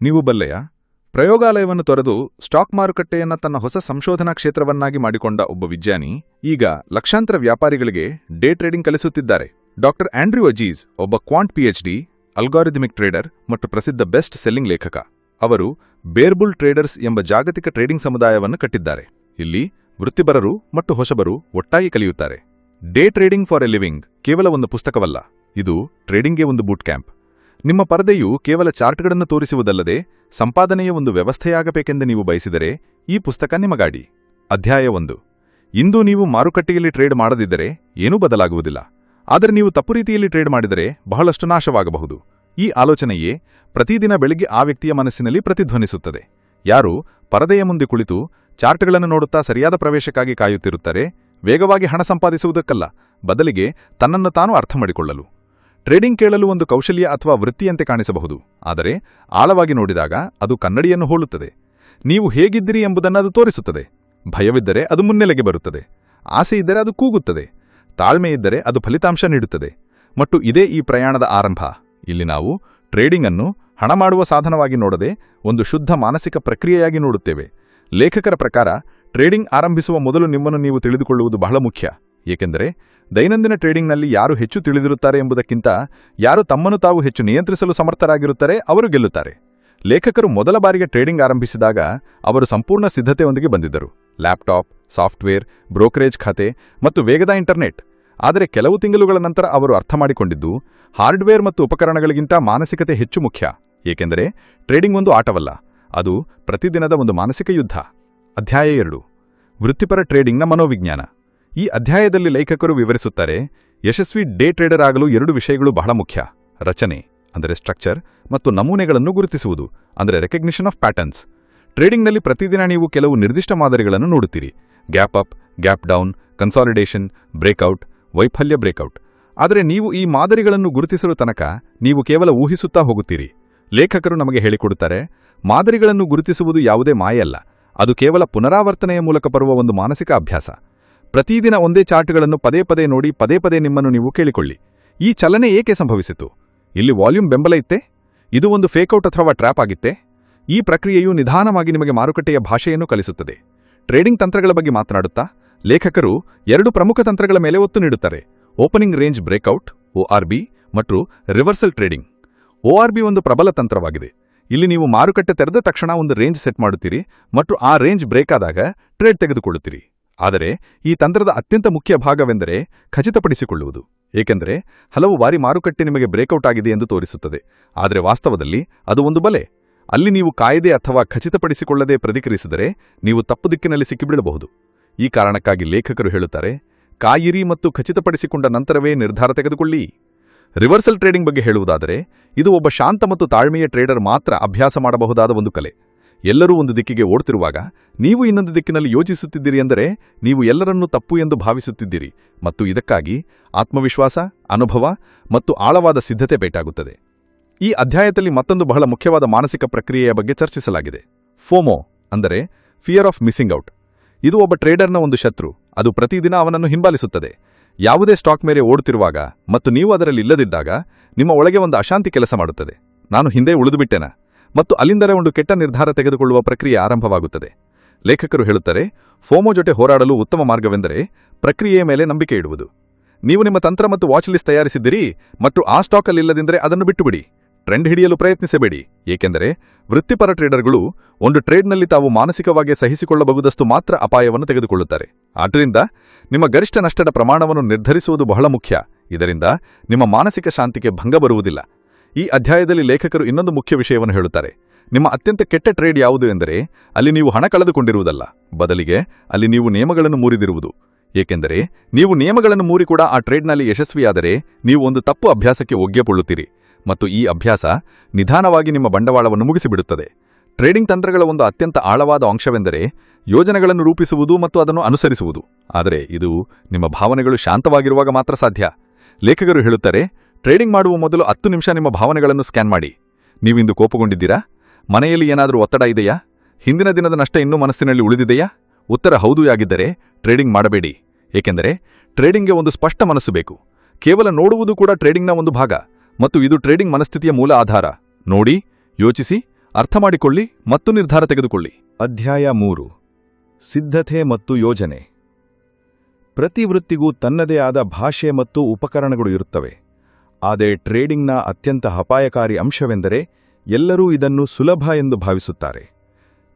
ನೀವು ಬಲ್ಲೆಯ? ಪ್ರಯೋಗಾಲಯವನ್ನು ತೊರೆದು ಸ್ಟಾಕ್ ಮಾರುಕಟ್ಟೆಯನ್ನ ತನ್ನ ಹೊಸ ಸಂಶೋಧನಾ ಕ್ಷೇತ್ರವನ್ನಾಗಿ ಮಾಡಿಕೊಂಡ ಒಬ್ಬ ವಿಜ್ಞಾನಿ ಈಗ ಲಕ್ಷಾಂತರ ವ್ಯಾಪಾರಿಗಳಿಗೆ ಡೇ ಟ್ರೇಡಿಂಗ್ ಕಲಿಸುತ್ತಿದ್ದಾರೆ. ಡಾಕ್ಟರ್ ಆಂಡ್ರ್ಯೂ ಅಜೀಸ್ ಒಬ್ಬ ಕ್ವಾಂಟ್ ಪಿಎಚ್ಡಿ, ಅಲ್ಗಾರಿದಮಿಕ್ ಟ್ರೇಡರ್ ಮತ್ತು ಪ್ರಸಿದ್ಧ ಬೆಸ್ಟ್ ಸೆಲ್ಲಿಂಗ್ ಲೇಖಕ. ಅವರು ಬೇರ್ಬುಲ್ ಟ್ರೇಡರ್ಸ್ ಎಂಬ ಜಾಗತಿಕ ಟ್ರೇಡಿಂಗ್ ಸಮುದಾಯವನ್ನು ಕಟ್ಟಿದ್ದಾರೆ. ಇಲ್ಲಿ ವೃತ್ತಿಪರರು ಮತ್ತು ಹೊಸಬರು ಒಟ್ಟಾಗಿ ಕಲಿಯುತ್ತಾರೆ. Day trading for a living ಕೇವಲ ಒಂದು ಪುಸ್ತಕವಲ್ಲ, ಇದು ಟ್ರೇಡಿಂಗ್ಗೆ ಒಂದು ಬೂಟ್ ಕ್ಯಾಂಪ್ ನಿಮ್ಮ ಪರದೆಯು ಕೇವಲ ಚಾರ್ಟ್ಗಳನ್ನು ತೋರಿಸುವುದಲ್ಲದೆ ಸಂಪಾದನೆಯ ಒಂದು ವ್ಯವಸ್ಥೆಯಾಗಬೇಕೆಂದು ನೀವು ಬಯಸಿದರೆ ಈ ಪುಸ್ತಕ ನಿಮಗಾಡಿ. ಅಧ್ಯಾಯ ಒಂದು. ಇಂದು ನೀವು ಮಾರುಕಟ್ಟೆಯಲ್ಲಿ ಟ್ರೇಡ್ ಮಾಡದಿದ್ದರೆ ಏನೂ ಬದಲಾಗುವುದಿಲ್ಲ. ಆದರೆ ನೀವು ತಪ್ಪು ರೀತಿಯಲ್ಲಿ ಟ್ರೇಡ್ ಮಾಡಿದರೆ ಬಹಳಷ್ಟು ನಾಶವಾಗಬಹುದು. ಈ ಆಲೋಚನೆಯೇ ಪ್ರತಿದಿನ ಬೆಳಿಗ್ಗೆ ಆ ವ್ಯಕ್ತಿಯ ಮನಸ್ಸಿನಲ್ಲಿ ಪ್ರತಿಧ್ವನಿಸುತ್ತದೆ. ಯಾರು ಪರದೆಯ ಮುಂದೆ ಕುಳಿತು ಚಾರ್ಟ್ಗಳನ್ನು ನೋಡುತ್ತಾ ಸರಿಯಾದ ಪ್ರವೇಶಕ್ಕಾಗಿ ಕಾಯುತ್ತಿರುತ್ತಾರೆ, ವೇಗವಾಗಿ ಹಣ ಸಂಪಾದಿಸುವುದಕ್ಕಲ್ಲ, ಬದಲಿಗೆ ತನ್ನನ್ನು ತಾನು ಅರ್ಥ ಮಾಡಿಕೊಳ್ಳಲು ಟ್ರೇಡಿಂಗ್ ಕೇಳಲು ಒಂದು ಕೌಶಲ್ಯ ಅಥವಾ ವೃತ್ತಿಯಂತೆ ಕಾಣಿಸಬಹುದು. ಆದರೆ, ಆಳವಾಗಿ ನೋಡಿದಾಗ ಅದು ಕನ್ನಡಿಯನ್ನು ಹೋಲುತ್ತದೆ. ನೀವು ಹೇಗಿದ್ದೀರಿ ಎಂಬುದನ್ನು ಅದು ತೋರಿಸುತ್ತದೆ. ಭಯವಿದ್ದರೆ ಅದು ಮುನ್ನೆಲೆಗೆ ಬರುತ್ತದೆ. ಆಸೆ ಇದ್ದರೆ ಅದು ಕೂಗುತ್ತದೆ. ತಾಳ್ಮೆ ಇದ್ದರೆ ಅದು ಫಲಿತಾಂಶ ನೀಡುತ್ತದೆ. ಮತ್ತು ಇದೇ ಈ ಪ್ರಯಾಣದ ಆರಂಭ. ಇಲ್ಲಿ ನಾವು ಟ್ರೇಡಿಂಗ್ ಅನ್ನು ಹಣ ಮಾಡುವ ಸಾಧನವಾಗಿ ನೋಡದೆ ಒಂದು ಶುದ್ಧ ಮಾನಸಿಕ ಪ್ರಕ್ರಿಯೆಯಾಗಿ ನೋಡುತ್ತೇವೆ. ಲೇಖಕರ ಪ್ರಕಾರ, ಟ್ರೇಡಿಂಗ್ ಆರಂಭಿಸುವ ಮೊದಲು ನಿಮ್ಮನ್ನು ನೀವು ತಿಳಿದುಕೊಳ್ಳುವುದು ಬಹಳ ಮುಖ್ಯ. ಏಕೆಂದರೆ ದೈನಂದಿನ ಟ್ರೇಡಿಂಗ್ನಲ್ಲಿ ಯಾರು ಹೆಚ್ಚು ತಿಳಿದಿರುತ್ತಾರೆ ಎಂಬುದಕ್ಕಿಂತ ಯಾರು ತಮ್ಮನ್ನು ತಾವು ಹೆಚ್ಚು ನಿಯಂತ್ರಿಸಲು ಸಮರ್ಥರಾಗಿರುತ್ತಾರೆ ಅವರು ಗೆಲ್ಲುತ್ತಾರೆ. ಲೇಖಕರು ಮೊದಲ ಬಾರಿಗೆ ಟ್ರೇಡಿಂಗ್ ಆರಂಭಿಸಿದಾಗ ಅವರು ಸಂಪೂರ್ಣ ಸಿದ್ಧತೆಯೊಂದಿಗೆ ಬಂದಿದ್ದರು. ಲ್ಯಾಪ್ಟಾಪ್, ಸಾಫ್ಟ್ವೇರ್, ಬ್ರೋಕರೇಜ್ ಖಾತೆ ಮತ್ತು ವೇಗದ ಇಂಟರ್ನೆಟ್. ಆದರೆ ಕೆಲವು ತಿಂಗಳುಗಳ ನಂತರ ಅವರು ಅರ್ಥ ಮಾಡಿಕೊಂಡಿದ್ದು, ಹಾರ್ಡ್ವೇರ್ ಮತ್ತು ಉಪಕರಣಗಳಿಗಿಂತ ಮಾನಸಿಕತೆ ಹೆಚ್ಚು ಮುಖ್ಯ. ಏಕೆಂದರೆ ಟ್ರೇಡಿಂಗ್ ಒಂದು ಆಟವಲ್ಲ, ಅದು ಪ್ರತಿದಿನದ ಒಂದು ಮಾನಸಿಕ ಯುದ್ಧ. ಅಧ್ಯಾಯ ಎರಡು. ವೃತ್ತಿಪರ ಟ್ರೇಡಿಂಗ್ನ ಮನೋವಿಜ್ಞಾನ. ಈ ಅಧ್ಯಾಯದಲ್ಲಿ ಲೇಖಕರು ವಿವರಿಸುತ್ತಾರೆ, ಯಶಸ್ವಿ ಡೇ ಟ್ರೇಡರ್ ಆಗಲು ಎರಡು ವಿಷಯಗಳು ಬಹಳ ಮುಖ್ಯ. ರಚನೆ, ಅಂದರೆ ಸ್ಟ್ರಕ್ಚರ್, ಮತ್ತು ನಮೂನೆಗಳನ್ನು ಗುರುತಿಸುವುದು, ಅಂದರೆ ರೆಕಗ್ನಿಷನ್ ಆಫ್ ಪ್ಯಾಟರ್ನ್ಸ್. ಟ್ರೇಡಿಂಗ್ನಲ್ಲಿ ಪ್ರತಿದಿನ ನೀವು ಕೆಲವು ನಿರ್ದಿಷ್ಟ ಮಾದರಿಗಳನ್ನು ನೋಡುತ್ತೀರಿ. Gap up, gap down, consolidation, breakout, ವೈಫಲ್ಯ ಬ್ರೇಕ್ಔಟ್. ಆದರೆ ನೀವು ಈ ಮಾದರಿಗಳನ್ನು ಗುರುತಿಸಲು ತನಕ ನೀವು ಕೇವಲ ಊಹಿಸುತ್ತಾ ಹೋಗುತ್ತೀರಿ. ಲೇಖಕರು ನಮಗೆ ಹೇಳಿಕೊಡುತ್ತಾರೆ, ಮಾದರಿಗಳನ್ನು ಗುರುತಿಸುವುದು ಯಾವುದೇ ಮಾಯಲ್ಲ ಅದು ಕೇವಲ ಪುನರಾವರ್ತನೆಯ ಮೂಲಕ ಬರುವ ಒಂದು ಮಾನಸಿಕ ಅಭ್ಯಾಸ. ಪ್ರತಿದಿನ ಒಂದೇ ಚಾರ್ಟ್ಗಳನ್ನು ಪದೇ ಪದೇ ನೋಡಿ, ಪದೇ ಪದೇ ನಿಮ್ಮನ್ನು ನೀವು ಕೇಳಿಕೊಳ್ಳಿ. ಈ ಚಲನೆ ಏಕೆ ಸಂಭವಿಸಿತು? ಇಲ್ಲಿ ವಾಲ್ಯೂಮ್ ಬೆಂಬಲ ಇತ್ತೆ? ಇದು ಒಂದು ಫೇಕ್ಔಟ್ ಅಥವಾ ಟ್ರ್ಯಾಪ್ ಆಗಿತ್ತೆ? ಈ ಪ್ರಕ್ರಿಯೆಯು ನಿಧಾನವಾಗಿ ನಿಮಗೆ ಮಾರುಕಟ್ಟೆಯ ಭಾಷೆಯನ್ನು ಕಲಿಸುತ್ತದೆ. ಟ್ರೇಡಿಂಗ್ ತಂತ್ರಗಳ ಬಗ್ಗೆ ಮಾತನಾಡುತ್ತಾ? ಲೇಖಕರು ಎರಡು ಪ್ರಮುಖ ತಂತ್ರಗಳ ಮೇಲೆ ಒತ್ತು ನೀಡುತ್ತಾರೆ. ಓಪನಿಂಗ್ ರೇಂಜ್ ಬ್ರೇಕ್ಔಟ್ ಒಆರ್ಬಿ ಮತ್ತು ರಿವರ್ಸಲ್ ಟ್ರೇಡಿಂಗ್. ಒಆರ್ಬಿ ಒಂದು ಪ್ರಬಲ ತಂತ್ರವಾಗಿದೆ. ಇಲ್ಲಿ ನೀವು ಮಾರುಕಟ್ಟೆ ತೆರೆದ ತಕ್ಷಣ ಒಂದು ರೇಂಜ್ ಸೆಟ್ ಮಾಡುತ್ತೀರಿ ಮತ್ತು ಆ ರೇಂಜ್ ಬ್ರೇಕ್ ಆದಾಗ ಟ್ರೇಡ್ ತೆಗೆದುಕೊಳ್ಳುತ್ತೀರಿ. ಆದರೆ ಈ ತಂತ್ರದ ಅತ್ಯಂತ ಮುಖ್ಯ ಭಾಗವೆಂದರೆ ಖಚಿತಪಡಿಸಿಕೊಳ್ಳುವುದು, ಏಕೆಂದರೆ ಹಲವು ಬಾರಿ ಮಾರುಕಟ್ಟೆ ನಿಮಗೆ ಬ್ರೇಕೌಟ್ ಆಗಿದೆ ಎಂದು ತೋರಿಸುತ್ತದೆ. ಆದರೆ ವಾಸ್ತವದಲ್ಲಿ ಅದು ಒಂದು ಬಲೆ. ಅಲ್ಲಿ ನೀವು ಕಾಯ್ದೆ ಅಥವಾ ಖಚಿತಪಡಿಸಿಕೊಳ್ಳದೆ ಪ್ರತಿಕ್ರಿಯಿಸಿದರೆ ನೀವು ತಪ್ಪು ದಿಕ್ಕಿನಲ್ಲಿ ಸಿಕ್ಕಿಬಿಡಬಹುದು. ಈ ಕಾರಣಕ್ಕಾಗಿ ಲೇಖಕರು ಹೇಳುತ್ತಾರೆ, ಕಾಯಿರಿ ಮತ್ತು ಖಚಿತಪಡಿಸಿಕೊಂಡ ನಂತರವೇ ನಿರ್ಧಾರ ತೆಗೆದುಕೊಳ್ಳಿ. ರಿವರ್ಸಲ್ ಟ್ರೇಡಿಂಗ್ ಬಗ್ಗೆ ಹೇಳುವುದಾದರೆ, ಇದು ಒಬ್ಬ ಶಾಂತ ಮತ್ತು ತಾಳ್ಮೆಯ ಟ್ರೇಡರ್ ಮಾತ್ರ ಅಭ್ಯಾಸ ಮಾಡಬಹುದಾದ ಒಂದು ಕಲೆ. ಎಲ್ಲರೂ ಒಂದು ದಿಕ್ಕಿಗೆ ಓಡ್ತಿರುವಾಗ ನೀವು ಇನ್ನೊಂದು ದಿಕ್ಕಿನಲ್ಲಿ ಯೋಚಿಸುತ್ತಿದ್ದೀರಿ ಎಂದರೆ ನೀವು ಎಲ್ಲರನ್ನೂ ತಪ್ಪು ಎಂದು ಭಾವಿಸುತ್ತಿದ್ದೀರಿ ಮತ್ತು ಇದಕ್ಕಾಗಿ ಆತ್ಮವಿಶ್ವಾಸ, ಅನುಭವ ಮತ್ತು ಆಳವಾದ ಸಿದ್ಧತೆ ಬೇಕಾಗುತ್ತದೆ. ಈ ಅಧ್ಯಾಯದಲ್ಲಿ ಮತ್ತೊಂದು ಬಹಳ ಮುಖ್ಯವಾದ ಮಾನಸಿಕ ಪ್ರಕ್ರಿಯೆಯ ಬಗ್ಗೆ ಚರ್ಚಿಸಲಾಗಿದೆ. ಫೋಮೋ ಅಂದರೆ ಫಿಯರ್ ಆಫ್ ಮಿಸ್ಸಿಂಗ್ ಔಟ್. ಇದು ಒಬ್ಬ ಟ್ರೇಡರ್ನ ಒಂದು ಶತ್ರು. ಅದು ಪ್ರತಿದಿನ ಅವನನ್ನು ಹಿಂಬಾಲಿಸುತ್ತದೆ. ಯಾವುದೇ ಸ್ಟಾಕ್ ಮೇಲೆ ಓಡುತ್ತಿರುವಾಗ ಮತ್ತು ನೀವು ಅದರಲ್ಲಿ ಇಲ್ಲದಿದ್ದಾಗ ನಿಮ್ಮ ಒಳಗೆ ಒಂದು ಅಶಾಂತಿ ಕೆಲಸ ಮಾಡುತ್ತದೆ. ನಾನು ಹಿಂದೆ ಉಳಿದುಬಿಟ್ಟೆನ? ಮತ್ತು ಅಲ್ಲಿಂದಲೇ ಒಂದು ಕೆಟ್ಟ ನಿರ್ಧಾರ ತೆಗೆದುಕೊಳ್ಳುವ ಪ್ರಕ್ರಿಯೆ ಆರಂಭವಾಗುತ್ತದೆ. ಲೇಖಕರು ಹೇಳುತ್ತಾರೆ, ಫೋಮೋ ಜೊತೆ ಹೋರಾಡಲು ಉತ್ತಮ ಮಾರ್ಗವೆಂದರೆ ಪ್ರಕ್ರಿಯೆಯ ಮೇಲೆ ನಂಬಿಕೆ ಇಡುವುದು. ನೀವು ನಿಮ್ಮ ತಂತ್ರ ಮತ್ತು ವಾಚ್ ಲಿಸ್ಟ್ ತಯಾರಿಸಿದ್ದೀರಿ ಮತ್ತು ಆ ಸ್ಟಾಕಲ್ಲಿಲ್ಲದಿದ್ದರೆ ಅದನ್ನು ಬಿಟ್ಟುಬಿಡಿ. ಟ್ರೆಂಡ್ ಹಿಡಿಯಲು ಪ್ರಯತ್ನಿಸಬೇಡಿ. ಏಕೆಂದರೆ ವೃತ್ತಿಪರ ಟ್ರೇಡರ್ಗಳು ಒಂದು ಟ್ರೇಡ್ನಲ್ಲಿ ತಾವು ಮಾನಸಿಕವಾಗಿ ಸಹಿಸಿಕೊಳ್ಳಬಹುದಷ್ಟು ಮಾತ್ರ ಅಪಾಯವನ್ನು ತೆಗೆದುಕೊಳ್ಳುತ್ತಾರೆ. ಆದ್ದರಿಂದ ನಿಮ್ಮ ಗರಿಷ್ಠ ನಷ್ಟದ ಪ್ರಮಾಣವನ್ನು ನಿರ್ಧರಿಸುವುದು ಬಹಳ ಮುಖ್ಯ. ಇದರಿಂದ ನಿಮ್ಮ ಮಾನಸಿಕ ಶಾಂತಿಗೆ ಭಂಗ ಬರುವುದಿಲ್ಲ. ಈ ಅಧ್ಯಾಯದಲ್ಲಿ ಲೇಖಕರು ಇನ್ನೊಂದು ಮುಖ್ಯ ವಿಷಯವನ್ನು ಹೇಳುತ್ತಾರೆ. ನಿಮ್ಮ ಅತ್ಯಂತ ಕೆಟ್ಟ ಟ್ರೇಡ್ ಯಾವುದು ಎಂದರೆ, ಅಲ್ಲಿ ನೀವು ಹಣ ಕಳೆದುಕೊಂಡಿರುವುದಲ್ಲ. ಬದಲಿಗೆ, ಅಲ್ಲಿ ನೀವು ನಿಯಮಗಳನ್ನು ಮೂರಿದಿರುವುದು. ಏಕೆಂದರೆ, ನೀವು ನಿಯಮಗಳನ್ನು ಮೂರಿ ಕೂಡ ಆ ಟ್ರೇಡ್ನಲ್ಲಿ ಯಶಸ್ವಿಯಾದರೆ, ನೀವು ಒಂದು ತಪ್ಪು ಅಭ್ಯಾಸಕ್ಕೆ ಒಗ್ಗೆಪೊಳ್ಳುತ್ತೀರಿ ಮತ್ತು ಈ ಅಭ್ಯಾಸ ನಿಧಾನವಾಗಿ ನಿಮ್ಮ ಬಂಡವಾಳವನ್ನು ಮುಗಿಸಿಬಿಡುತ್ತದೆ. ಟ್ರೇಡಿಂಗ್ ತಂತ್ರಗಳ ಒಂದು ಅತ್ಯಂತ ಆಳವಾದ ಅಂಶವೆಂದರೆ, ಯೋಜನೆಗಳನ್ನು ರೂಪಿಸುವುದು ಮತ್ತು ಅದನ್ನು ಅನುಸರಿಸುವುದು. ಆದರೆ ಇದು ನಿಮ್ಮ ಭಾವನೆಗಳು ಶಾಂತವಾಗಿರುವಾಗ ಮಾತ್ರ ಸಾಧ್ಯ. ಲೇಖಕರು ಹೇಳುತ್ತಾರೆ ಟ್ರೇಡಿಂಗ್ ಮಾಡುವ ಮೊದಲು ಹತ್ತು ನಿಮಿಷ ನಿಮ್ಮ ಭಾವನೆಗಳನ್ನು ಸ್ಕ್ಯಾನ್ ಮಾಡಿ. ನೀವಿಂದು ಕೋಪಗೊಂಡಿದ್ದೀರಾ? ಮನೆಯಲ್ಲಿ ಏನಾದರೂ ಒತ್ತಡ ಇದೆಯಾ? ಹಿಂದಿನ ದಿನದ ನಷ್ಟ ಇನ್ನೂ ಮನಸ್ಸಿನಲ್ಲಿ ಉಳಿದಿದೆಯಾ? ಉತ್ತರ ಹೌದು ಆಗಿದ್ದರೆ ಟ್ರೇಡಿಂಗ್ ಮಾಡಬೇಡಿ. ಏಕೆಂದರೆ ಟ್ರೇಡಿಂಗ್ಗೆ ಒಂದು ಸ್ಪಷ್ಟ ಮನಸ್ಸು ಬೇಕು. ಕೇವಲ ನೋಡುವುದು ಕೂಡ ಟ್ರೇಡಿಂಗ್ನ ಒಂದು ಭಾಗ. ಮತ್ತು ಇದು ಟ್ರೇಡಿಂಗ್ ಮನಸ್ಥಿತಿಯ ಮೂಲ ಆಧಾರ. ನೋಡಿ, ಯೋಚಿಸಿ, ಅರ್ಥ ಮಾಡಿಕೊಳ್ಳಿ ಮತ್ತು ನಿರ್ಧಾರ ತೆಗೆದುಕೊಳ್ಳಿ. ಅಧ್ಯಾಯ ಮೂರು. ಸಿದ್ಧತೆ ಮತ್ತು ಯೋಜನೆ. ಪ್ರತಿ ವೃತ್ತಿಗೂ ತನ್ನದೇ ಆದ ಭಾಷೆ ಮತ್ತು ಉಪಕರಣಗಳು ಇರುತ್ತವೆ. ಆದರೆ ಟ್ರೇಡಿಂಗ್ನ ಅತ್ಯಂತ ಅಪಾಯಕಾರಿ ಅಂಶವೆಂದರೆ ಎಲ್ಲರೂ ಇದನ್ನು ಸುಲಭ ಎಂದು ಭಾವಿಸುತ್ತಾರೆ.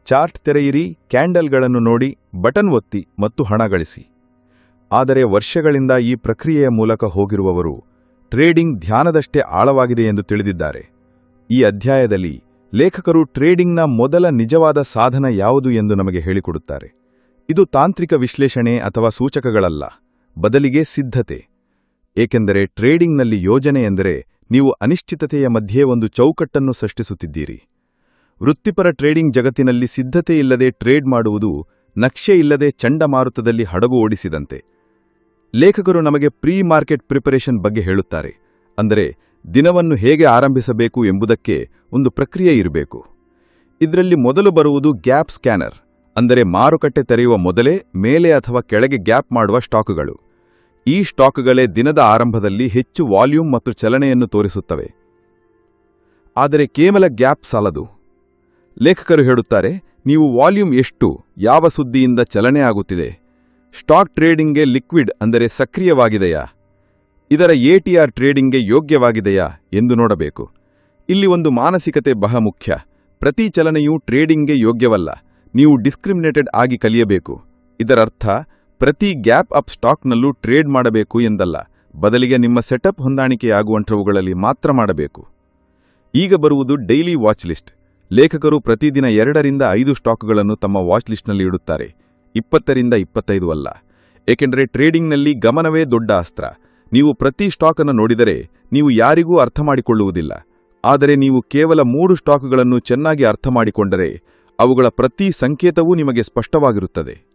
ಚಾರ್ಟ್ ತೆರೆಯಿರಿ, ಕ್ಯಾಂಡಲ್ಗಳನ್ನು ನೋಡಿ, ಬಟನ್ ಒತ್ತಿ ಮತ್ತು ಹಣ ಗಳಿಸಿ. ಆದರೆ ವರ್ಷಗಳಿಂದ ಈ ಪ್ರಕ್ರಿಯೆಯ ಮೂಲಕ ಹೋಗಿರುವವರು ಟ್ರೇಡಿಂಗ್ ಧ್ಯಾನದಷ್ಟೇ ಆಳವಾಗಿದೆ ಎಂದು ತಿಳಿದಿದ್ದಾರೆ. ಈ ಅಧ್ಯಾಯದಲ್ಲಿ ಲೇಖಕರು ಟ್ರೇಡಿಂಗ್ನ ಮೊದಲ ನಿಜವಾದ ಸಾಧನ ಯಾವುದು ಎಂದು ನಮಗೆ ಹೇಳಿಕೊಡುತ್ತಾರೆ. ಇದು ತಾಂತ್ರಿಕ ವಿಶ್ಲೇಷಣೆ ಅಥವಾ ಸೂಚಕಗಳಲ್ಲ, ಬದಲಿಗೆ ಸಿದ್ಧತೆ. ಏಕೆಂದರೆ ಟ್ರೇಡಿಂಗ್ನಲ್ಲಿ ಯೋಜನೆ ಎಂದರೆ ನೀವು ಅನಿಶ್ಚಿತತೆಯ ಮಧ್ಯೆ ಒಂದು ಚೌಕಟ್ಟನ್ನು ಸೃಷ್ಟಿಸುತ್ತಿದ್ದೀರಿ. ವೃತ್ತಿಪರ ಟ್ರೇಡಿಂಗ್ ಜಗತ್ತಿನಲ್ಲಿ ಸಿದ್ಧತೆಯಿಲ್ಲದೆ ಟ್ರೇಡ್ ಮಾಡುವುದು, ನಕ್ಷೆ ಇಲ್ಲದೆ ಚಂಡಮಾರುತದಲ್ಲಿ ಹಡಗು ಓಡಿಸಿದಂತೆ. ಲೇಖಕರು ನಮಗೆ ಪ್ರೀ ಮಾರ್ಕೆಟ್ ಪ್ರಿಪರೇಷನ್ ಬಗ್ಗೆ ಹೇಳುತ್ತಾರೆ, ಅಂದರೆ ದಿನವನ್ನು ಹೇಗೆ ಆರಂಭಿಸಬೇಕು ಎಂಬುದಕ್ಕೆ ಒಂದು ಪ್ರಕ್ರಿಯೆ ಇರಬೇಕು. ಇದರಲ್ಲಿ ಮೊದಲು ಬರುವುದು ಗ್ಯಾಪ್ ಸ್ಕ್ಯಾನರ್, ಅಂದರೆ ಮಾರುಕಟ್ಟೆ ತೆರೆಯುವ ಮೊದಲೇ ಮೇಲೆ ಅಥವಾ ಕೆಳಗೆ ಗ್ಯಾಪ್ ಮಾಡುವ ಸ್ಟಾಕುಗಳು. ಈ ಸ್ಟಾಕ್ಗಳೇ ದಿನದ ಆರಂಭದಲ್ಲಿ ಹೆಚ್ಚು ವಾಲ್ಯೂಮ್ ಮತ್ತು ಚಲನೆಯನ್ನು ತೋರಿಸುತ್ತವೆ. ಆದರೆ ಕೇವಲ ಗ್ಯಾಪ್ ಸಾಲದು. ಲೇಖಕರು ಹೇಳುತ್ತಾರೆ, ನೀವು ವಾಲ್ಯೂಮ್ ಎಷ್ಟು, ಯಾವ ಸುದ್ದಿಯಿಂದ ಚಲನೆ ಆಗುತ್ತಿದೆ? ಸ್ಟಾಕ್ ಟ್ರೇಡಿಂಗ್ಗೆ ಲಿಕ್ವಿಡ್ ಅಂದರೆ ಸಕ್ರಿಯವಾಗಿದೆಯಾ? ಇದರ ಎಟಿಆರ್ ಟ್ರೇಡಿಂಗ್ಗೆ ಯೋಗ್ಯವಾಗಿದೆಯಾ ಎಂದು ನೋಡಬೇಕು. ಇಲ್ಲಿ ಒಂದು ಮಾನಸಿಕತೆ ಬಹ ಮುಖ್ಯ. ಪ್ರತಿ ಚಲನೆಯೂ ಟ್ರೇಡಿಂಗ್ಗೆ ಯೋಗ್ಯವಲ್ಲ. ನೀವು ಡಿಸ್ಕ್ರಿಮಿನೇಟೆಡ್ ಆಗಿ ಕಲಿಯಬೇಕು. ಇದರರ್ಥ ಪ್ರತಿ ಗ್ಯಾಪ್ ಅಪ್ ಸ್ಟಾಕ್ನಲ್ಲೂ ಟ್ರೇಡ್ ಮಾಡಬೇಕು ಎಂದಲ್ಲ. ಬದಲಿಗೆ ನಿಮ್ಮ ಸೆಟಪ್ ಹೊಂದಾಣಿಕೆಯಾಗುವಂಥವುಗಳಲ್ಲಿ ಮಾತ್ರ ಮಾಡಬೇಕು. ಈಗ ಬರುವುದು ಡೈಲಿ ವಾಚ್ ಲಿಸ್ಟ್. ಲೇಖಕರು ಪ್ರತಿದಿನ ಎರಡರಿಂದ ಐದು ಸ್ಟಾಕ್ಗಳನ್ನು ತಮ್ಮ ವಾಚ್ ಲಿಸ್ಟ್ನಲ್ಲಿ ಇಡುತ್ತಾರೆ. ಇಪ್ಪತ್ತರಿಂದ ಇಪ್ಪತ್ತೈದು ಅಲ್ಲ. ಏಕೆಂದರೆ ಟ್ರೇಡಿಂಗ್ನಲ್ಲಿ ಗಮನವೇ ದೊಡ್ಡ ಅಸ್ತ್ರ. ನೀವು ಪ್ರತಿ ಸ್ಟಾಕನ್ನು ನೋಡಿದರೆ ನೀವು ಯಾರಿಗೂ ಅರ್ಥ ಮಾಡಿಕೊಳ್ಳುವುದಿಲ್ಲ. ಆದರೆ ನೀವು ಕೇವಲ ಮೂರು ಸ್ಟಾಕ್ಗಳನ್ನು ಚೆನ್ನಾಗಿ ಅರ್ಥ ಮಾಡಿಕೊಂಡರೆ ಅವುಗಳ ಪ್ರತಿ ಸಂಕೇತವೂ ನಿಮಗೆ ಸ್ಪಷ್ಟವಾಗಿರುತ್ತದೆ.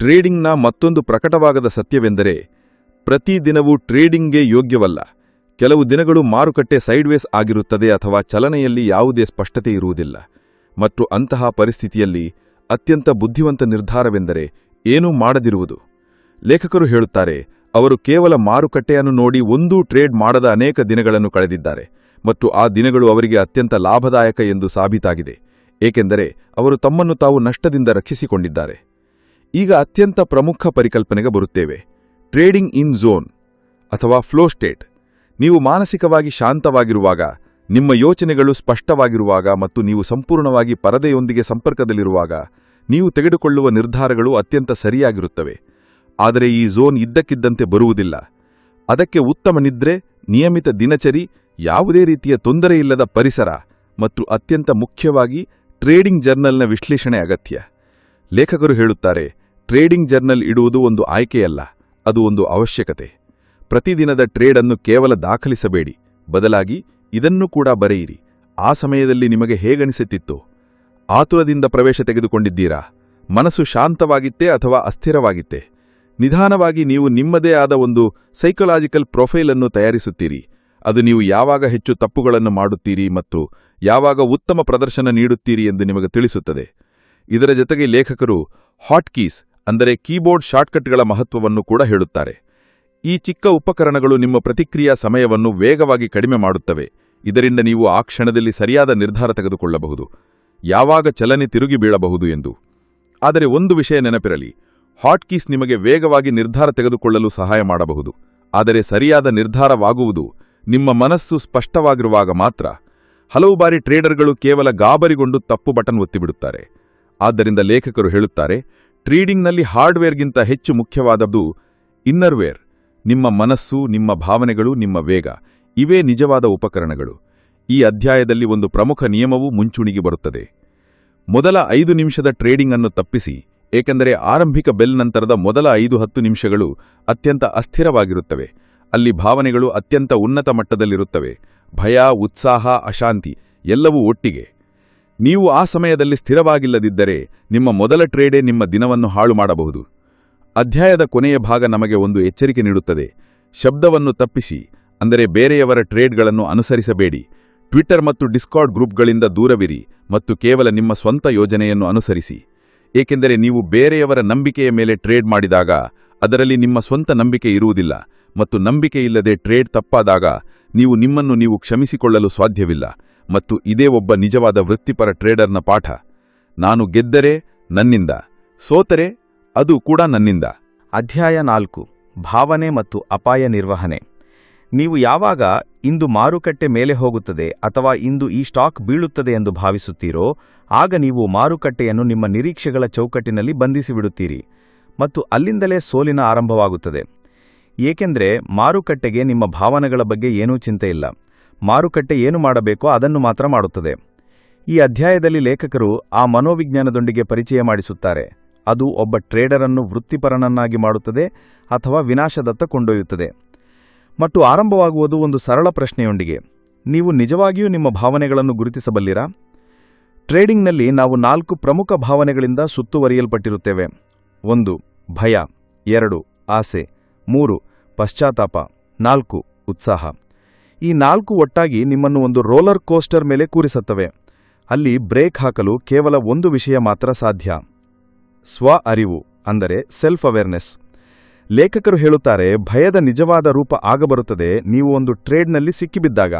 ಟ್ರೇಡಿಂಗ್ನ ಮತ್ತೊಂದು ಪ್ರಕಟವಾಗದ ಸತ್ಯವೆಂದರೆ ಪ್ರತಿದಿನವೂ ಟ್ರೇಡಿಂಗ್ಗೆ ಯೋಗ್ಯವಲ್ಲ. ಕೆಲವು ದಿನಗಳು ಮಾರುಕಟ್ಟೆ ಸೈಡ್ವೇಸ್ ಆಗಿರುತ್ತದೆ ಅಥವಾ ಚಲನೆಯಲ್ಲಿ ಯಾವುದೇ ಸ್ಪಷ್ಟತೆ ಇರುವುದಿಲ್ಲ. ಮತ್ತು ಅಂತಹ ಪರಿಸ್ಥಿತಿಯಲ್ಲಿ ಅತ್ಯಂತ ಬುದ್ಧಿವಂತ ನಿರ್ಧಾರವೆಂದರೆ ಏನೂ ಮಾಡದಿರುವುದು. ಲೇಖಕರು ಹೇಳುತ್ತಾರೆ, ಅವರು ಕೇವಲ ಮಾರುಕಟ್ಟೆಯನ್ನು ನೋಡಿ ಒಂದೂ ಟ್ರೇಡ್ ಮಾಡದ ಅನೇಕ ದಿನಗಳನ್ನು ಕಳೆದಿದ್ದಾರೆ ಮತ್ತು ಆ ದಿನಗಳು ಅವರಿಗೆ ಅತ್ಯಂತ ಲಾಭದಾಯಕ ಎಂದು ಸಾಬೀತಾಗಿದೆ. ಏಕೆಂದರೆ, ಅವರು ತಮ್ಮನ್ನು ತಾವು ನಷ್ಟದಿಂದ ರಕ್ಷಿಸಿಕೊಂಡಿದ್ದಾರೆ. ಈಗ ಅತ್ಯಂತ ಪ್ರಮುಖ ಪರಿಕಲ್ಪನೆಗೆ ಬರುತ್ತೇವೆ. ಟ್ರೇಡಿಂಗ್ ಇನ್ ಝೋನ್ ಅಥವಾ ಫ್ಲೋ ಸ್ಟೇಟ್. ನೀವು ಮಾನಸಿಕವಾಗಿ ಶಾಂತವಾಗಿರುವಾಗ, ನಿಮ್ಮ ಯೋಚನೆಗಳು ಸ್ಪಷ್ಟವಾಗಿರುವಾಗ ಮತ್ತು ನೀವು ಸಂಪೂರ್ಣವಾಗಿ ಪರದೆಯೊಂದಿಗೆ ಸಂಪರ್ಕದಲ್ಲಿರುವಾಗ, ನೀವು ತೆಗೆದುಕೊಳ್ಳುವ ನಿರ್ಧಾರಗಳು ಅತ್ಯಂತ ಸರಿಯಾಗಿರುತ್ತವೆ. ಆದರೆ ಈ ಝೋನ್ ಇದ್ದಕ್ಕಿದ್ದಂತೆ ಬರುವುದಿಲ್ಲ. ಅದಕ್ಕೆ ಉತ್ತಮ ನಿದ್ರೆ, ನಿಯಮಿತ ದಿನಚರಿ, ಯಾವುದೇ ರೀತಿಯ ತೊಂದರೆಯಿಲ್ಲದ ಪರಿಸರ ಮತ್ತು ಅತ್ಯಂತ ಮುಖ್ಯವಾಗಿ ಟ್ರೇಡಿಂಗ್ ಜರ್ನಲ್ನ ವಿಶ್ಲೇಷಣೆ ಅಗತ್ಯ. ಲೇಖಕರು ಹೇಳುತ್ತಾರೆ ಟ್ರೇಡಿಂಗ್ ಜರ್ನಲ್ ಇಡುವುದು ಒಂದು ಆಯ್ಕೆಯಲ್ಲ, ಅದು ಒಂದು ಅವಶ್ಯಕತೆ. ಪ್ರತಿದಿನದ ಟ್ರೇಡನ್ನು ಕೇವಲ ದಾಖಲಿಸಬೇಡಿ. ಬದಲಾಗಿ ಇದನ್ನು ಕೂಡ ಬರೆಯಿರಿ. ಆ ಸಮಯದಲ್ಲಿ ನಿಮಗೆ ಹೇಗನಿಸುತ್ತಿತ್ತು? ಆತುರದಿಂದ ಪ್ರವೇಶ ತೆಗೆದುಕೊಂಡಿದ್ದೀರಾ? ಮನಸ್ಸು ಶಾಂತವಾಗಿತ್ತೆ ಅಥವಾ ಅಸ್ಥಿರವಾಗಿತ್ತೆ? ನಿಧಾನವಾಗಿ ನೀವು ನಿಮ್ಮದೇ ಆದ ಒಂದು ಸೈಕಲಾಜಿಕಲ್ ಪ್ರೊಫೈಲ್ ಅನ್ನು ತಯಾರಿಸುತ್ತೀರಿ. ಅದು ನೀವು ಯಾವಾಗ ಹೆಚ್ಚು ತಪ್ಪುಗಳನ್ನು ಮಾಡುತ್ತೀರಿ ಮತ್ತು ಯಾವಾಗ ಉತ್ತಮ ಪ್ರದರ್ಶನ ನೀಡುತ್ತೀರಿ ಎಂದು ನಿಮಗೆ ತಿಳಿಸುತ್ತದೆ. ಇದರ ಜೊತೆಗೆ ಲೇಖಕರು ಹಾಟ್ ಕೀಸ್ ಅಂದರೆ ಕೀಬೋರ್ಡ್ ಶಾರ್ಟ್ಕಟ್ಗಳ ಮಹತ್ವವನ್ನು ಕೂಡ ಹೇಳುತ್ತಾರೆ. ಈ ಚಿಕ್ಕ ಉಪಕರಣಗಳು ನಿಮ್ಮ ಪ್ರತಿಕ್ರಿಯಾ ಸಮಯವನ್ನು ವೇಗವಾಗಿ ಕಡಿಮೆ ಮಾಡುತ್ತವೆ. ಇದರಿಂದ ನೀವು ಆ ಕ್ಷಣದಲ್ಲಿ ಸರಿಯಾದ ನಿರ್ಧಾರ ತೆಗೆದುಕೊಳ್ಳಬಹುದು. ಯಾವಾಗ ಚಲನೆ ತಿರುಗಿ ಬೀಳಬಹುದು ಎಂದು. ಆದರೆ ಒಂದು ವಿಷಯ ನೆನಪಿರಲಿ. ಹಾಟ್ಕೀಸ್ ನಿಮಗೆ ವೇಗವಾಗಿ ನಿರ್ಧಾರ ತೆಗೆದುಕೊಳ್ಳಲು ಸಹಾಯ ಮಾಡಬಹುದು. ಆದರೆ ಸರಿಯಾದ ನಿರ್ಧಾರವಾಗುವುದು ನಿಮ್ಮ ಮನಸ್ಸು ಸ್ಪಷ್ಟವಾಗಿರುವಾಗ ಮಾತ್ರ. ಹಲವು ಬಾರಿ ಟ್ರೇಡರ್ಗಳು ಕೇವಲ ಗಾಬರಿಗೊಂಡು ತಪ್ಪು ಬಟನ್ ಒತ್ತಿಬಿಡುತ್ತಾರೆ. ಆದ್ದರಿಂದ ಲೇಖಕರು ಹೇಳುತ್ತಾರೆ ಟ್ರೇಡಿಂಗ್ನಲ್ಲಿ ಹಾರ್ಡ್ವೇರ್ಗಿಂತ ಹೆಚ್ಚು ಮುಖ್ಯವಾದದ್ದು ಇನ್ನರ್ವೇರ್. ನಿಮ್ಮ ಮನಸ್ಸು, ನಿಮ್ಮ ಭಾವನೆಗಳು, ನಿಮ್ಮ ವೇಗ. ಇವೇ ನಿಜವಾದ ಉಪಕರಣಗಳು. ಈ ಅಧ್ಯಾಯದಲ್ಲಿ ಒಂದು ಪ್ರಮುಖ ನಿಯಮವು ಮುಂಚೂಣಿಗೆ ಬರುತ್ತದೆ. ಮೊದಲ ಐದು ನಿಮಿಷದ ಟ್ರೇಡಿಂಗ್ ಅನ್ನು ತಪ್ಪಿಸಿ, ಏಕೆಂದರೆ ಆರಂಭಿಕ ಬೆಲ್ ನಂತರದ ಮೊದಲ ಐದು ಹತ್ತು ನಿಮಿಷಗಳು ಅತ್ಯಂತ ಅಸ್ಥಿರವಾಗಿರುತ್ತವೆ. ಅಲ್ಲಿ ಭಾವನೆಗಳು ಅತ್ಯಂತ ಉನ್ನತ ಮಟ್ಟದಲ್ಲಿರುತ್ತವೆ. ಭಯ, ಉತ್ಸಾಹ, ಅಶಾಂತಿ ಎಲ್ಲವೂ ಒಟ್ಟಿಗೆ. ನೀವು ಆ ಸಮಯದಲ್ಲಿ ಸ್ಥಿರವಾಗಿಲ್ಲದಿದ್ದರೆ ನಿಮ್ಮ ಮೊದಲ ಟ್ರೇಡೇ ನಿಮ್ಮ ದಿನವನ್ನು ಹಾಳು ಮಾಡಬಹುದು. ಅಧ್ಯಾಯದ ಕೊನೆಯ ಭಾಗ ನಮಗೆ ಒಂದು ಎಚ್ಚರಿಕೆ ನೀಡುತ್ತದೆ. ಶಬ್ದವನ್ನು ತಪ್ಪಿಸಿ, ಅಂದರೆ ಬೇರೆಯವರ ಟ್ರೇಡ್ಗಳನ್ನು ಅನುಸರಿಸಬೇಡಿ. ಟ್ವಿಟರ್ ಮತ್ತು ಡಿಸ್ಕಾರ್ಡ್ ಗ್ರೂಪ್ಗಳಿಂದ ದೂರವಿರಿ ಮತ್ತು ಕೇವಲ ನಿಮ್ಮ ಸ್ವಂತ ಯೋಜನೆಯನ್ನು ಅನುಸರಿಸಿ. ಏಕೆಂದರೆ ನೀವು ಬೇರೆಯವರ ನಂಬಿಕೆಯ ಮೇಲೆ ಟ್ರೇಡ್ ಮಾಡಿದಾಗ, ಅದರಲ್ಲಿ ನಿಮ್ಮ ಸ್ವಂತ ನಂಬಿಕೆ ಇರುವುದಿಲ್ಲ ಮತ್ತು ನಂಬಿಕೆಯಿಲ್ಲದೆ ಟ್ರೇಡ್ ತಪ್ಪಾದಾಗ ನೀವು ನಿಮ್ಮನ್ನು ನೀವು ಕ್ಷಮಿಸಿಕೊಳ್ಳಲು ಸಾಧ್ಯವಿಲ್ಲ ಮತ್ತು ಇದೇ ಒಬ್ಬ ನಿಜವಾದ ವೃತ್ತಿಪರ ಟ್ರೇಡರ್ನ ಪಾಠ. ನಾನು ಗೆದ್ದರೆ ನನ್ನಿಂದ, ಸೋತರೆ ಅದು ಕೂಡ ನನ್ನಿಂದ. ಅಧ್ಯಾಯ ನಾಲ್ಕು. ಭಾವನೆ ಮತ್ತು ಅಪಾಯ ನಿರ್ವಹಣೆ. ನೀವು ಯಾವಾಗ ಇಂದು ಮಾರುಕಟ್ಟೆ ಮೇಲೆ ಹೋಗುತ್ತದೆ ಅಥವಾ ಇಂದು ಈ ಸ್ಟಾಕ್ ಬೀಳುತ್ತದೆ ಎಂದು ಭಾವಿಸುತ್ತೀರೋ, ಆಗ ನೀವು ಮಾರುಕಟ್ಟೆಯನ್ನು ನಿಮ್ಮ ನಿರೀಕ್ಷೆಗಳ ಚೌಕಟ್ಟಿನಲ್ಲಿ ಬಂಧಿಸಿಬಿಡುತ್ತೀರಿ ಮತ್ತು ಅಲ್ಲಿಂದಲೇ ಸೋಲಿನ ಆರಂಭವಾಗುತ್ತದೆ. ಏಕೆಂದರೆ ಮಾರುಕಟ್ಟೆಗೆ ನಿಮ್ಮ ಭಾವನೆಗಳ ಬಗ್ಗೆ ಏನೂ ಚಿಂತೆ ಇಲ್ಲ. ಮಾರುಕಟ್ಟೆ ಏನು ಮಾಡಬೇಕೋ ಅದನ್ನು ಮಾತ್ರ ಮಾಡುತ್ತದೆ. ಈ ಅಧ್ಯಾಯದಲ್ಲಿ ಲೇಖಕರು ಆ ಮನೋವಿಜ್ಞಾನದೊಂದಿಗೆ ಪರಿಚಯ ಮಾಡಿಸುತ್ತಾರೆ. ಅದು ಒಬ್ಬ ಟ್ರೇಡರನ್ನು ವೃತ್ತಿಪರನನ್ನಾಗಿ ಮಾಡುತ್ತದೆ ಅಥವಾ ವಿನಾಶದತ್ತ ಕೊಂಡೊಯ್ಯುತ್ತದೆ. ಮತ್ತು ಆರಂಭವಾಗುವುದು ಒಂದು ಸರಳ ಪ್ರಶ್ನೆಯೊಂದಿಗೆ. ನೀವು ನಿಜವಾಗಿಯೂ ನಿಮ್ಮ ಭಾವನೆಗಳನ್ನು ಗುರುತಿಸಬಲ್ಲಿರಾ? ಟ್ರೇಡಿಂಗ್ನಲ್ಲಿ ನಾವು ನಾಲ್ಕು ಪ್ರಮುಖ ಭಾವನೆಗಳಿಂದ ಸುತ್ತುವರಿಯಲ್ಪಟ್ಟಿರುತ್ತೇವೆ. ಒಂದು, ಭಯ. ಎರಡು, ಆಸೆ. ಮೂರು ಪಶ್ಚಾತ್ತಾಪ. ನಾಲ್ಕು, ಉತ್ಸಾಹ. ಈ ನಾಲ್ಕು ಒಟ್ಟಾಗಿ ನಿಮ್ಮನ್ನು ಒಂದು ರೋಲರ್ ಕೋಸ್ಟರ್ ಮೇಲೆ ಕೂರಿಸುತ್ತವೆ. ಅಲ್ಲಿ ಬ್ರೇಕ್ ಹಾಕಲು ಕೇವಲ ಒಂದು ವಿಷಯ ಮಾತ್ರ ಸಾಧ್ಯ. ಸ್ವ ಅರಿವು, ಅಂದರೆ ಸೆಲ್ಫ್ ಅವೇರ್ನೆಸ್ ಲೇಖಕರು ಹೇಳುತ್ತಾರೆ, ಭಯದ ನಿಜವಾದ ರೂಪ ಆಗಬರುತ್ತದೆ ನೀವು ಒಂದು ಟ್ರೇಡ್ನಲ್ಲಿ ಸಿಕ್ಕಿಬಿದ್ದಾಗ.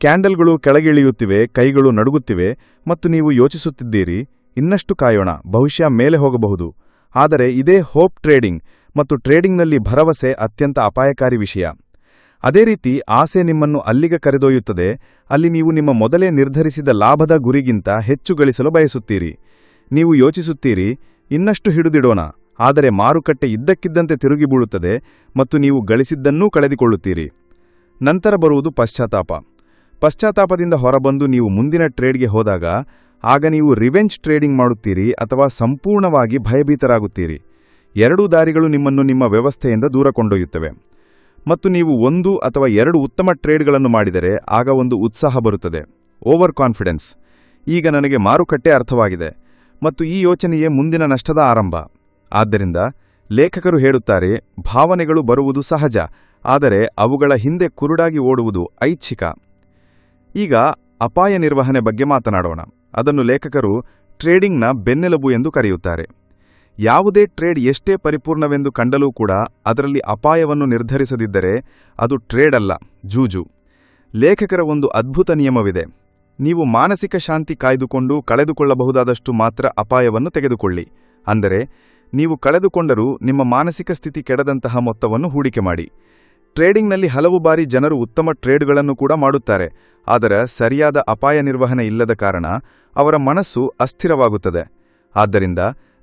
ಕ್ಯಾಂಡಲ್ಗಳು ಕೆಳಗಿಳಿಯುತ್ತಿವೆ, ಕೈಗಳು ನಡುಗುತ್ತಿವೆ, ಮತ್ತು ನೀವು ಯೋಚಿಸುತ್ತಿದ್ದೀರಿ, ಇನ್ನಷ್ಟು ಕಾಯೋಣ ಬಹುಶಃ ಮೇಲೆ ಹೋಗಬಹುದು. ಆದರೆ ಇದೇ ಹೋಪ್ ಟ್ರೇಡಿಂಗ್ ಮತ್ತು ಟ್ರೇಡಿಂಗ್ನಲ್ಲಿ ಭರವಸೆ ಅತ್ಯಂತ ಅಪಾಯಕಾರಿ ವಿಷಯ. ಅದೇ ರೀತಿ, ಆಸೆ ನಿಮ್ಮನ್ನು ಅಲ್ಲಿಗೆ ಕರೆದೊಯ್ಯುತ್ತದೆ. ಅಲ್ಲಿ ನೀವು ನಿಮ್ಮ ಮೊದಲೇ ನಿರ್ಧರಿಸಿದ ಲಾಭದ ಗುರಿಗಿಂತ ಹೆಚ್ಚು ಗಳಿಸಲು ಬಯಸುತ್ತೀರಿ. ನೀವು ಯೋಚಿಸುತ್ತೀರಿ, ಇನ್ನಷ್ಟು ಹಿಡಿದಿಡೋಣ. ಆದರೆ ಮಾರುಕಟ್ಟೆ ಇದ್ದಕ್ಕಿದ್ದಂತೆ ತಿರುಗಿ ಬೀಳುತ್ತದೆ ಮತ್ತು ನೀವು ಗಳಿಸಿದ್ದನ್ನೂ ಕಳೆದುಕೊಳ್ಳುತ್ತೀರಿ. ನಂತರ ಬರುವುದು ಪಶ್ಚಾತ್ತಾಪ. ಪಶ್ಚಾತ್ತಾಪದಿಂದ ಹೊರಬಂದು ನೀವು ಮುಂದಿನ ಟ್ರೇಡ್ಗೆ ಹೋದಾಗ, ಆಗ ನೀವು ರಿವೆಂಜ್ ಟ್ರೇಡಿಂಗ್ ಮಾಡುತ್ತೀರಿ ಅಥವಾ ಸಂಪೂರ್ಣವಾಗಿ ಭಯಭೀತರಾಗುತ್ತೀರಿ. ಎರಡೂ ದಾರಿಗಳು ನಿಮ್ಮನ್ನು ನಿಮ್ಮ ವ್ಯವಸ್ಥೆಯಿಂದ ದೂರ ಕೊಂಡೊಯ್ಯುತ್ತವೆ. ಮತ್ತು ನೀವು ಒಂದು ಅಥವಾ ಎರಡು ಉತ್ತಮ ಟ್ರೇಡ್ಗಳನ್ನು ಮಾಡಿದರೆ ಆಗ ಒಂದು ಉತ್ಸಾಹ ಬರುತ್ತದೆ. Over confidence. ಈಗ ನನಗೆ ಮಾರುಕಟ್ಟೆ ಅರ್ಥವಾಗಿದೆ. ಮತ್ತು ಈ ಯೋಚನೆಯೇ ಮುಂದಿನ ನಷ್ಟದ ಆರಂಭ. ಆದ್ದರಿಂದ ಲೇಖಕರು ಹೇಳುತ್ತಾರೆ, ಭಾವನೆಗಳು ಬರುವುದು ಸಹಜ, ಆದರೆ ಅವುಗಳ ಹಿಂದೆ ಕುರುಡಾಗಿ ಓಡುವುದು ಐಚ್ಛಿಕ. ಈಗ ಅಪಾಯ ನಿರ್ವಹಣೆ ಬಗ್ಗೆ ಮಾತನಾಡೋಣ. ಅದನ್ನು ಲೇಖಕರು ಟ್ರೇಡಿಂಗ್ನ ಬೆನ್ನೆಲುಬು ಎಂದು ಕರೆಯುತ್ತಾರೆ. ಯಾವುದೇ ಟ್ರೇಡ್ ಎಷ್ಟೇ ಪರಿಪೂರ್ಣವೆಂದು ಕಂಡಲೂ ಕೂಡ ಅದರಲ್ಲಿ ಅಪಾಯವನ್ನು ನಿರ್ಧರಿಸದಿದ್ದರೆ ಅದು ಟ್ರೇಡ್ ಅಲ್ಲ, ಜೂಜು. ಲೇಖಕರ ಒಂದು ಅದ್ಭುತ ನಿಯಮವಿದೆ. ನೀವು ಮಾನಸಿಕ ಶಾಂತಿ ಕಾಯ್ದುಕೊಂಡು ಕಳೆದುಕೊಳ್ಳಬಹುದಾದಷ್ಟು ಮಾತ್ರ ಅಪಾಯವನ್ನು ತೆಗೆದುಕೊಳ್ಳಿ. ಅಂದರೆ, ನೀವು ಕಳೆದುಕೊಂಡರೂ ನಿಮ್ಮ ಮಾನಸಿಕ ಸ್ಥಿತಿ ಕೆಡದಂತಹ ಮೊತ್ತವನ್ನು ಹೂಡಿಕೆ ಮಾಡಿ. ಟ್ರೇಡಿಂಗ್ನಲ್ಲಿ ಹಲವು ಬಾರಿ ಜನರು ಉತ್ತಮ ಟ್ರೇಡ್ಗಳನ್ನು ಕೂಡ ಮಾಡುತ್ತಾರೆ. ಆದರೆ ಸರಿಯಾದ ಅಪಾಯ ನಿರ್ವಹಣೆ ಇಲ್ಲದ ಕಾರಣ ಅವರ ಮನಸ್ಸು ಅಸ್ಥಿರವಾಗುತ್ತದೆ. ಆದ್ದರಿಂದ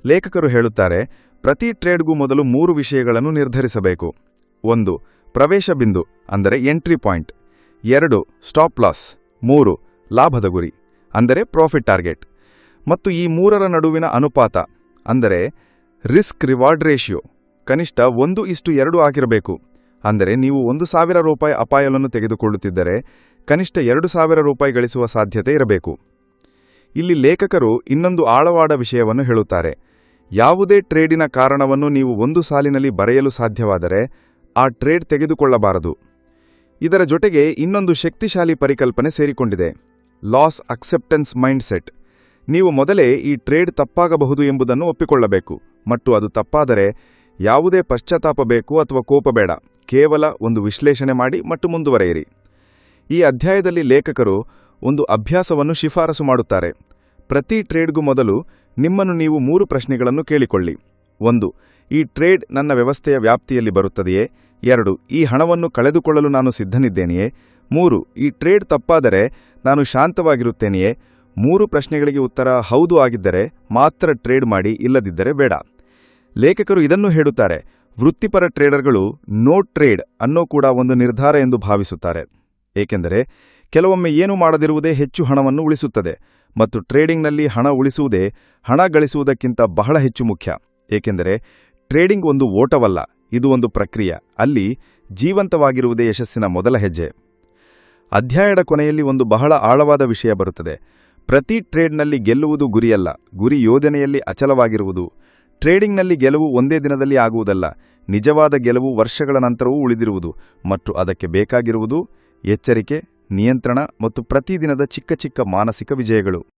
ಲೇಖಕರು ಹೇಳುತ್ತಾರೆ, ಪ್ರತಿ ಟ್ರೇಡ್ಗೂ ಮೊದಲು ಮೂರು ವಿಷಯಗಳನ್ನು ನಿರ್ಧರಿಸಬೇಕು. ಒಂದು, ಪ್ರವೇಶ ಬಿಂದು, ಅಂದರೆ ಎಂಟ್ರಿ ಪಾಯಿಂಟ್. ಎರಡು, ಸ್ಟಾಪ್ ಲಾಸ್. ಮೂರು, ಲಾಭದ ಗುರಿ, ಅಂದರೆ ಪ್ರಾಫಿಟ್ ಟಾರ್ಗೆಟ್. ಮತ್ತು ಈ ಮೂರರ ನಡುವಿನ ಅನುಪಾತ, ಅಂದರೆ ರಿಸ್ಕ್ ರಿವಾರ್ಡ್ ರೇಷಿಯೋ. ಕನಿಷ್ಠ ಒಂದು ಇಷ್ಟು ಎರಡು ಆಗಿರಬೇಕು. ಅಂದರೆ ನೀವು ಒಂದು ಸಾವಿರ ರೂಪಾಯಿ ಅಪಾಯವನ್ನು ತೆಗೆದುಕೊಳ್ಳುತ್ತಿದ್ದರೆ, ಕನಿಷ್ಠ ಎರಡು ಸಾವಿರ ರೂಪಾಯಿ ಗಳಿಸುವ ಸಾಧ್ಯತೆ ಇರಬೇಕು. ಇಲ್ಲಿ ಲೇಖಕರು ಇನ್ನೊಂದು ಆಳವಾದ ವಿಷಯವನ್ನು ಹೇಳುತ್ತಾರೆ. ಯಾವುದೇ ಟ್ರೇಡಿನ ಕಾರಣವನ್ನು ನೀವು ಒಂದು ಸಾಲಿನಲ್ಲಿ ಬರೆಯಲು ಸಾಧ್ಯವಾದರೆ ಆ ಟ್ರೇಡ್ ತೆಗೆದುಕೊಳ್ಳಬಾರದು. ಇದರ ಜೊತೆಗೆ ಇನ್ನೊಂದು ಶಕ್ತಿಶಾಲಿ ಪರಿಕಲ್ಪನೆ ಸೇರಿಕೊಂಡಿದೆ. Loss acceptance mindset. ನೀವು ಮೊದಲೇ ಈ ಟ್ರೇಡ್ ತಪ್ಪಾಗಬಹುದು ಎಂಬುದನ್ನು ಒಪ್ಪಿಕೊಳ್ಳಬೇಕು. ಮತ್ತು ಅದು ತಪ್ಪಾದರೆ ಯಾವುದೇ ಪಶ್ಚಾತ್ತಾಪ ಬೇಕು ಅಥವಾ ಕೋಪ ಬೇಡ. ಕೇವಲ ಒಂದು ವಿಶ್ಲೇಷಣೆ ಮಾಡಿ ಮತ್ತು ಮುಂದುವರೆಯಿರಿ. ಈ ಅಧ್ಯಾಯದಲ್ಲಿ ಲೇಖಕರು ಒಂದು ಅಭ್ಯಾಸವನ್ನು ಶಿಫಾರಸು ಮಾಡುತ್ತಾರೆ. ಪ್ರತಿ ಟ್ರೇಡ್ಗೂ ಮೊದಲು ನಿಮ್ಮನ್ನು ನೀವು ಮೂರು ಪ್ರಶ್ನೆಗಳನ್ನು ಕೇಳಿಕೊಳ್ಳಿ. ಒಂದು, ಈ ಟ್ರೇಡ್ ನನ್ನ ವ್ಯವಸ್ಥೆಯ ವ್ಯಾಪ್ತಿಯಲ್ಲಿ ಬರುತ್ತದೆಯೇ? ಎರಡು, ಈ ಹಣವನ್ನು ಕಳೆದುಕೊಳ್ಳಲು ನಾನು ಸಿದ್ಧನಿದ್ದೇನೆಯೇ? ಮೂರು, ಈ ಟ್ರೇಡ್ ತಪ್ಪಾದರೆ ನಾನು ಶಾಂತವಾಗಿರುತ್ತೇನೆಯೇ? ಮೂರು ಪ್ರಶ್ನೆಗಳಿಗೆ ಉತ್ತರ ಹೌದು ಆಗಿದ್ದರೆ ಮಾತ್ರ ಟ್ರೇಡ್ ಮಾಡಿ ಇಲ್ಲದಿದ್ದರೆ ಬೇಡ. ಲೇಖಕರು ಇದನ್ನು ಹೇಳುತ್ತಾರೆ, ವೃತ್ತಿಪರ ಟ್ರೇಡರ್ಗಳು ನೋ ಟ್ರೇಡ್ ಅನ್ನೋ ಕೂಡ ಒಂದು ನಿರ್ಧಾರ ಎಂದು ಭಾವಿಸುತ್ತಾರೆ. ಏಕೆಂದರೆ ಕೆಲವೊಮ್ಮೆ ಏನು ಮಾಡದಿರುವುದೇ ಹೆಚ್ಚು ಹಣವನ್ನು ಉಳಿಸುತ್ತದೆ. ಮತ್ತು ಟ್ರೇಡಿಂಗ್ನಲ್ಲಿ ಹಣ ಉಳಿಸುವುದೇ ಹಣ ಗಳಿಸುವುದಕ್ಕಿಂತ ಬಹಳ ಹೆಚ್ಚು ಮುಖ್ಯ. ಏಕೆಂದರೆ ಟ್ರೇಡಿಂಗ್ ಒಂದು ಓಟವಲ್ಲ, ಇದು ಒಂದು ಪ್ರಕ್ರಿಯೆ. ಅಲ್ಲಿ ಜೀವಂತವಾಗಿರುವುದೇ ಯಶಸ್ಸಿನ ಮೊದಲ ಹೆಜ್ಜೆ. ಅಧ್ಯಾಯದ ಕೊನೆಯಲ್ಲಿ ಒಂದು ಬಹಳ ಆಳವಾದ ವಿಷಯ ಬರುತ್ತದೆ. ಪ್ರತಿ ಟ್ರೇಡ್ನಲ್ಲಿ ಗೆಲ್ಲುವುದು ಗುರಿಯಲ್ಲ, ಗುರಿ ಯೋಜನೆಯಲ್ಲಿ ಅಚಲವಾಗಿರುವುದು. ಟ್ರೇಡಿಂಗ್ನಲ್ಲಿ ಗೆಲುವು ಒಂದೇ ದಿನದಲ್ಲಿ ಆಗುವುದಲ್ಲ, ನಿಜವಾದ ಗೆಲುವು ವರ್ಷಗಳ ನಂತರವೂ ಉಳಿದಿರುವುದು ಮತ್ತು ಅದಕ್ಕೆ ಬೇಕಾಗಿರುವುದು ಎಚ್ಚರಿಕೆ ನಿಯಂತ್ರಣ ಮತ್ತು ಪ್ರತಿದಿನದ ಚಿಕ್ಕ ಚಿಕ್ಕ ಮಾನಸಿಕ ವಿಜಯಗಳು.